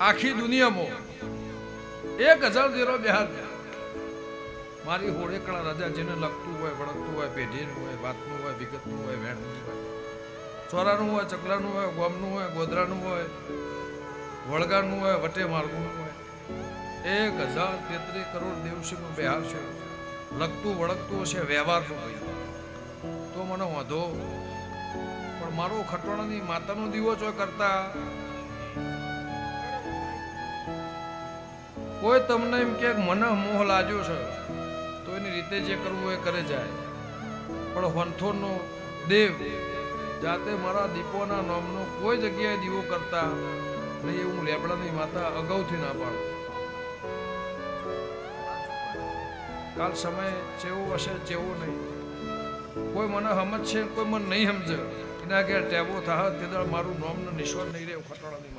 આખી દુનિયામાં એક હજાર દેરો બેહાર મારી હોળ એકલા રાજા જેને લગતું હોય, વળગતું હોય, પેઢીનું હોય, વાતનું હોય, વિગતનું હોય, વેણનું હોય, ચોરાનું હોય, ચકલાનું હોય, ગોમનું હોય, ગોધરાનું હોય, વળગાનું હોય, વટે માર્ગનું હોય. એક હજાર તેત્રીસ કરોડ દેવસીનું બિહાર છે. લગતું વળગતું હશે, વ્યવહારનું હોય. તો મને વાંધો. પણ મારો ખટોણાની માતાનો દીવો જો કરતા. કોઈ તમને એમ કે મને મોહ લાગ્યો છે, તો એની રીતે જે કરવું એ કરે જાય. પણ વંથોનો દેવ જાતે મારા દીપોના નામનો કોઈ જગ્યાએ દીવો કરતા નહીં એવું લેબડાની માતા અગાઉથી ના પાડું. કાલ સમય જેવો હશે જેવો નહીં. કોઈ મને સમજશે, કોઈ મને નહીં સમજે. એના ઘેર ટેબો થાય તે મારું નોમનું નિશ્વર નહીં રહે ખટોળાની